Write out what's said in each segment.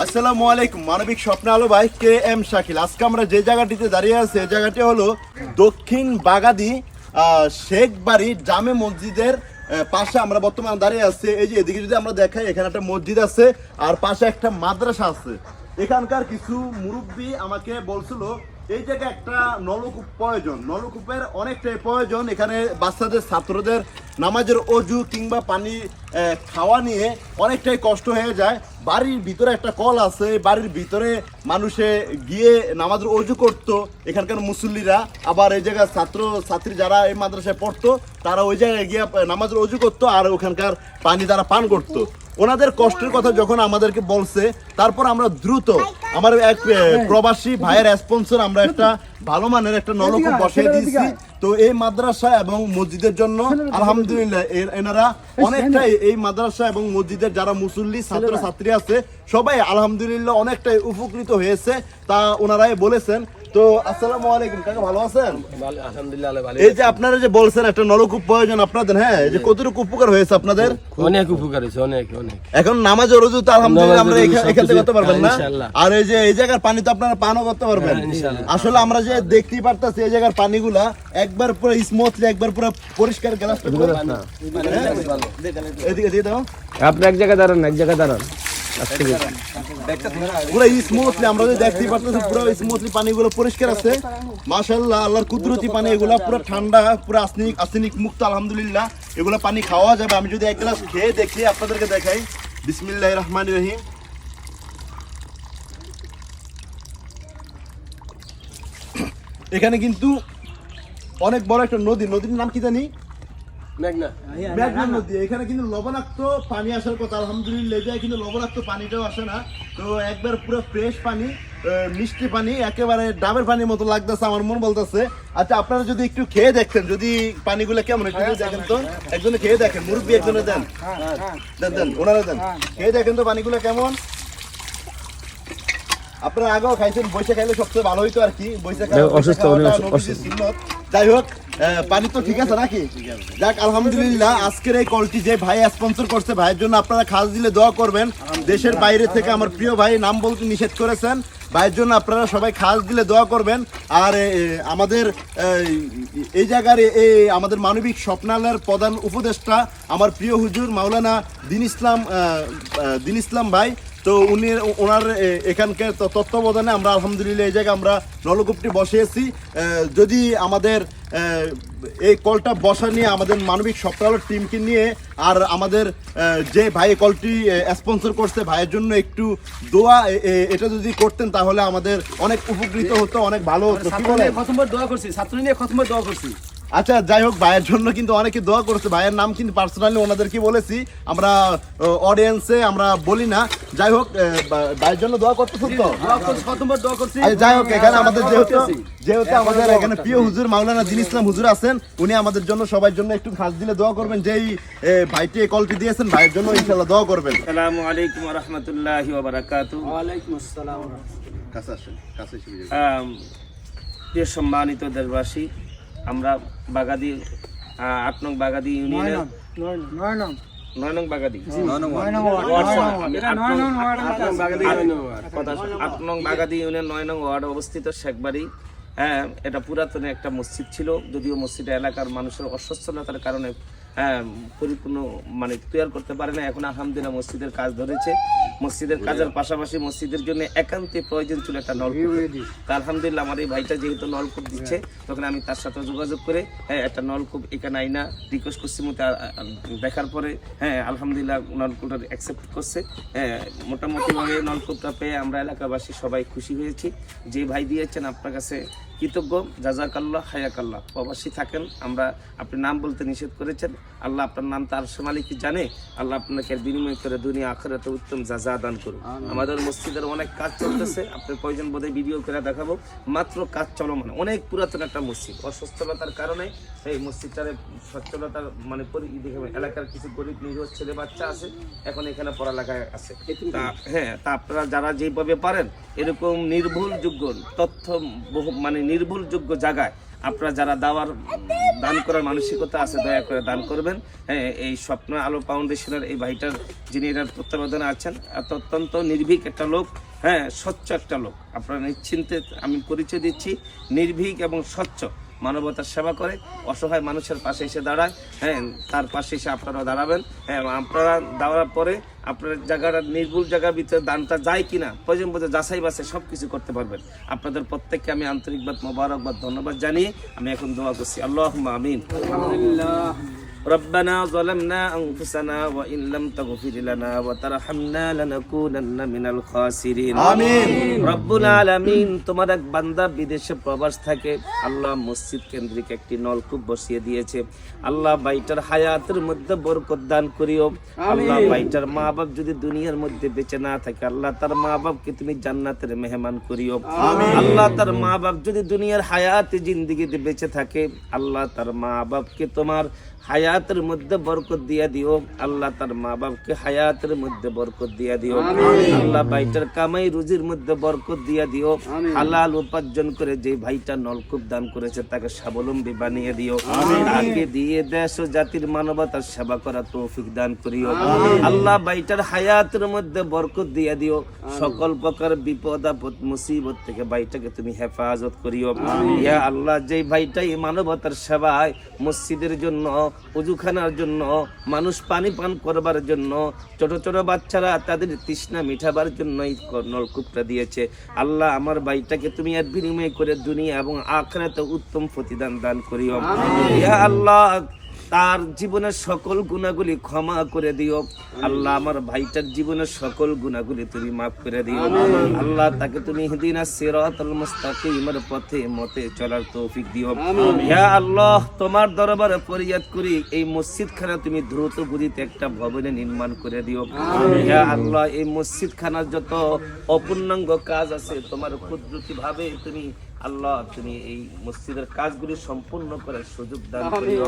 আসসালামু আলাইকুম, মানবিক স্বপ্ন আলো ভাই কে এম শাকিল। আজকে আমরা যে জায়গাটিতে দাঁড়িয়ে আছি, এই জায়গাটি হলো দক্ষিণ বাগাদি শেখ বাড়ি জামে মসজিদের পাশে আমরা বর্তমানে দাঁড়িয়ে আছি। এই যে এদিকে যদি আমরা দেখাই, এখানে একটা মসজিদ আছে, আর পাশে একটা মাদ্রাসা আছে। এখানকার কিছু মুরব্বী আমাকে বলছিল, এই জায়গায় একটা নলকূপ প্রয়োজন। নলকূপের অনেকটাই প্রয়োজন, এখানে বাচ্চাদের, ছাত্রদের নামাজের অজু কিংবা পানি খাওয়া নিয়ে অনেকটাই কষ্ট হয়ে যায়। বাড়ির ভিতরে একটা কল আছে বাড়ির ভিতরে মানুষে গিয়ে নামাজের অজু করতো এখানকার মুসল্লিরা। আবার এই জায়গার ছাত্র ছাত্রী যারা এই মাদ্রাসায় পড়তো তারা ওই জায়গায় গিয়ে নামাজের অজু করতো আর ওখানকার পানি তারা পান করতো। ওনাদের কষ্টের কথা যখন আমাদেরকে বলছে তারপর আমরা দ্রুত আমার এক প্রবাসী ভাইয়ের স্পন্সর আমরা একটা ভালো মানের একটা নলকূপ বসিয়ে দিয়েছি। তো এই মাদ্রাসা এবং মসজিদের জন্য আলহামদুলিল্লাহ এনারা অনেকটাই এই মাদ্রাসা এবং মসজিদের যারা মুসল্লি ছাত্র ছাত্রী আছে সবাই আলহামদুলিল্লাহ অনেকটাই উপকৃত হয়েছে তা ওনারাই বলেছেন। তো আসসালামু আলাইকুম কাকা ভালো আছেন? আলহামদুলিল্লাহ ভালো এই যে আপনারা যে বলছেন একটা নলকূপ প্রয়োজন আপনাদের হ্যাঁ? যে কতটুকু উপকার হয়েছে আপনাদের? অনেক উপকার হয়েছে অনেক অনেক। এখন নামাজ রোজু তো আলহামদুলিল্লাহ আমরা এখান থেকে করতে পারবেন না। হ্যাঁ, আর এই যে এই জায়গার পানি তো আপনারা পানও করতে পারবেন। হ্যাঁ, আসলে আমরা যে দেখতেই পারতাছি এই জায়গার পানিগুলা একবার পুরো স্মুথলি একবার পুরো পরিষ্কার গ্লাসটা পুরো- এদিকে দিয়ে দাও। আপনি এক জায়গায় দাঁড়ান এক জায়গায় দাঁড়ান। কুদরতি পানি খাওয়া যাবে। আমি দেখাই। এখানে কিন্তু অনেক বড় একটা নদী। নদীর নাম কি জানি? মেঘনা। মেঘনা নদী এখানে কিন্তু লবণাক্ত পানি আসার কথা আলহামদুলিল্লাহ এই কিন্তু লবণাক্ত পানিটাও আসে না। তো একবার পুরো ফ্রেশ পানি মিষ্টি পানি একেবারে ডাবের পানির মতো লাগতেছে আমার মন বলতেছে। আচ্ছা আপনারা যদি একটু খেয়ে দেখতেন যদি পানিগুলো কেমন একটু দেখেন তো একজনে খেয়ে দেখেন মুরব্বী একজনে দেন। দেন দেন ওনারা দেন। খেয়ে দেখেন তো পানিগুলো কেমন। আপনারা আগেও খাইছেন বৈশাখ খাইলে সবচেয়ে ভালো হইতো আর কি বৈশাখ। যাই হোক পানি তো ঠিক আছে নাকি? যাক আলহামদুলিল্লাহ আজকের এই কলটি যে ভাই স্পন্সর করছে ভাইয়ের জন্য আপনারা খাস দিলে দোয়া করবেন। দেশের বাইরে থেকে আমার প্রিয় ভাই নাম বলতে নিষেধ করেছেন। ভাইয়ের জন্য আপনারা সবাই খাস দিলে দোয়া করবেন। আর আমাদের এই, জায়গার এই আমাদের মানবিক স্বপ্নালয়ের প্রধান উপদেষ্টা আমার প্রিয় হুজুর মাওলানা দিন ইসলাম দিন ইসলাম ভাই তো উনি ওনার এখানকার তত্ত্বাবধানে আমরা আলহামদুলিল্লাহ এই জায়গায় আমরা নলকূপটি বসিয়েছি। যদি আমাদের এই কলটা বসা নিয়ে আমাদের মানবিক সপ্তাহের টিমকে নিয়ে আর আমাদের যে ভাই কলটি স্পন্সর করছে ভাইয়ের জন্য একটু দোয়া এটা যদি করতেন তাহলে আমাদের অনেক উপকৃত হতো অনেক ভালো হতো প্রথমবার দোয়া করছি ছাত্র নিয়ে প্রথমবার দোয়া করছি। আচ্ছা যাই হোক ভাইয়ের জন্য কিন্তু অনেকে দোয়া করছে। ভাইয়ের নাম কিন্তু পার্সোনালি ওনাদেরকে বলেছি। আমরা অডিয়েন্সে আমরা বলি না। যাই হোক ভাইয়ের জন্য দোয়া করতেছেন তো? আচ্ছা, যাই হোক এখানে আমাদের যেহেতু যেহেতু আমাদের এখানে প্রিয় হুজুর মাওলানা দিন ইসলাম হুজুর আছেন উনি আমাদের জন্য সবার জন্য একটু খাস দিলে দোয়া করবেন। যেই ভাইটি এই কলটি দিয়েছেন ভাইয়ের জন্য ইনশাল্লাহ দোয়া করবেন। আসসালামু আলাইকুম রহমতুল্লাহি ওবারাকাতু ওয়ালাইকুম আসসালাম কাছে আসেন কাছে এসে বসে। আম, প্রিয় সম্মানিত দেশবাসী আমরা বাগাদি আট নং বাগাদি ইউনিয়নের নয় নং নয় নং। বাগাদি। এটা আট নং- বাগাদি ইউনিয়ন নয় নং ওয়ার্ড অবস্থিত শেখবাড়ি। হ্যাঁ এটা পুরাতন একটা মসজিদ ছিল যদিও মসজিদ এলাকার মানুষের অসচ্ছলতার কারণে পরিপূর্ণ মানে তৈরি করতে পারে না। এখন আলহামদুলিল্লাহ মসজিদের কাজ ধরেছে। মসজিদের কাজের পাশাপাশি মসজিদের জন্য একান্তে প্রয়োজন ছিল একটা নলকূপ। তা আলহামদুলিল্লাহ আমার এই ভাইটা যেহেতু নলকূপ দিচ্ছে তখন আমি তার সাথে যোগাযোগ করে হ্যাঁ একটা নলকূপ এখানে আইনা রিকোয়েস্ট করছি মতো দেখার পরে হ্যাঁ আলহামদুলিল্লাহ নলকূপটা অ্যাকসেপ্ট করছে। হ্যাঁ মোটামুটিভাবে নলকূপটা পেয়ে আমরা এলাকাবাসী সবাই খুশি হয়েছি। যে ভাই দিয়েছেন আপনার কাছে কৃতজ্ঞ জাজাকাল্লাহ হায়াকাল্লাহ। প্রবাসী থাকেন আমরা আপনি নাম বলতে নিষেধ করেছেন। আল্লাহ আপনার নাম তার মালিক কি জানে। আল্লাহ আপনাকে বিনিময় করে দুনিয়া আখেরাতে উত্তম জাজা দান করুন আমাদের মসজিদের অনেক কাজ চলতেছে। আপনার কয়জন বোধ ভিডিও করে দেখাবো। মাত্র কাজ চলমান। অনেক পুরাতন একটা মসজিদ। অসুস্থতার কারণে এই মসজিদটারে সচ্ছলতার মানে এলাকার কিছু গরিব নিরীহ ছেলে বাচ্চা আছে। এখন এখানে পড়ালেখায় আছে। তা হ্যাঁ তা আপনারা যারা যেভাবে পারেন এরকম নির্ভুলযোগ্য তথ্য বহু মানে নির্ভুলযোগ্য জায়গায় আপনারা যারা দাওয়ার দান করার মানসিকতা আছে, দয়া করে দান করবেন। হ্যাঁ এই স্বপ্ন আলো ফাউন্ডেশনের এই ভাইটার যিনি এটার তত্ত্বাবধানে আছেন অত্যন্ত নির্ভীক একটা লোক। হ্যাঁ স্বচ্ছ একটা লোক। আপনারা নিশ্চিন্তে আমি পরিচয় দিচ্ছি, নির্ভীক এবং স্বচ্ছ। মানবতার সেবা করে, অসহায় মানুষের পাশে এসে দাঁড়ায়। হ্যাঁ তার পাশে এসে আপনারা দাঁড়াবেন। হ্যাঁ আপনারা দাঁড়ার পরে আপনার জায়গাটা নির্ভুল জায়গার ভিতরে দানটা যায় কিনা, প্রয়োজন বোধ যাচাই বাছাই সব কিছু করতে পারবেন। আপনাদের প্রত্যেককে আমি আন্তরিকবাদ, মোবারকবাদ, ধন্যবাদ জানিয়ে আমি এখন দোয়া করছি। আল্লাহ আমিন। ربنا ظلمنا أنفسنا وإن لم تغفر لنا وترحمنا لنكونن من الخاسرين আমিন রব্বুল আলামিন তোমার এক বান্দা বিদেশে প্রবাস থাকে আল্লাহ মসজিদ কেন্দ্রিক একটি নলকূপ বসিয়ে দিয়েছে আল্লাহ বাইটার হায়াতের মধ্যে বরকত দান করিও আল্লাহ বাইটার মা বাপ যদি দুনিয়ার মধ্যে বেঁচে না থাকে আল্লাহ তার মা বাপকে তুমি জান্নাতের মেহমান করিও আল্লাহ তার মা বাপ যদি দুনিয়ার হায়াতে জিন্দিগিতে বেঁচে থাকে আল্লাহ তার মা বাপকে তোমার হায়াতের মধ্যে বরকত দিয়া দিও। আল্লাহ তার মা বাপকে হায়াতের মধ্যে বরকত দিয়া দিও। আল্লাহ ভাইটার কামাই রুজির মধ্যে বরকত দিয়া দিও। হালাল উপার্জন করে যে ভাইটা নলকূপ দান করেছে তাকে স্বাবলম্বী বানিয়ে দিও। তাকে দিয়ে দেশ ও জাতির মানবতার সেবা করা তৌফিক দান করিও। আল্লাহ ভাইটার হায়াতের মধ্যে বরকত দিয়া দিও। সকল প্রকার বিপদ আপদ মুসিবত থেকে ভাইটাকে তুমি হেফাজত করিও। ইয়া আল্লাহ যে ভাইটা এই মানবতার সেবায় মসজিদের জন্য উজুখানার জন্য মানুষ পানি পান করবার জন্য ছোট ছোট বাচ্চারা তাদের তৃষ্ণা মিঠাবার জন্য এই নলকূপটা দিয়েছে। আল্লাহ আমার বাড়িটাকে তুমি আর বিনিময় করে দুনিয়া এবং আখরাতে উত্তম প্রতিদান দান করিও। ইয়া আল্লাহ তার জীবনের সকল গুণাগুলি ক্ষমা করে দিও। আল্লাহ আমার ভাইটার জীবনের সকল গুণাগুলি তুমি মাফ করে দিও। আল্লাহ তাকে তুমি হিদিনা সিরাতাল মুস্তাকিমের পথে মতে চলার তৌফিক দিও। ইয়া আল্লাহ তোমার দরবারে ফরিয়াদ করি এই মসজিদ খানা তুমি দ্রুত গতিতে একটা ভবনে নির্মাণ করে দিও। ইয়া আল্লাহ এই মসজিদ খানার যত অপূর্ণাঙ্গ কাজ আছে তোমার কুদরতি ভাবে তুমি আল্লাহ তুমি এই মসজিদের কাজগুলি সম্পূর্ণ করার সুযোগ দান করিও।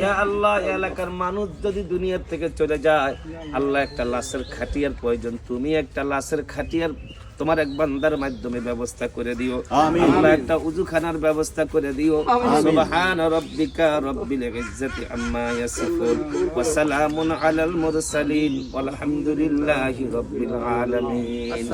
ইয়া আল্লাহ এই এলাকার মানুষ যদি দুনিয়া থেকে চলে যায় আল্লাহ একটা লাশের খাটিয়ার প্রয়োজন। তুমি একটা লাশের খাটিয়ার তোমার এক বান্দার মাধ্যমে ব্যবস্থা করে দিও। আল্লাহ একটা উজুখানার ব্যবস্থা করে দিও। সুবহান রাব্বিকা রাব্বিল ইজ্জাতি আম্মা ইয়াসিফুন ওয়া সালামুন আলাল মুরসালিন। ওয়াল হামদুলিল্লাহি রাব্বিল আলামিন।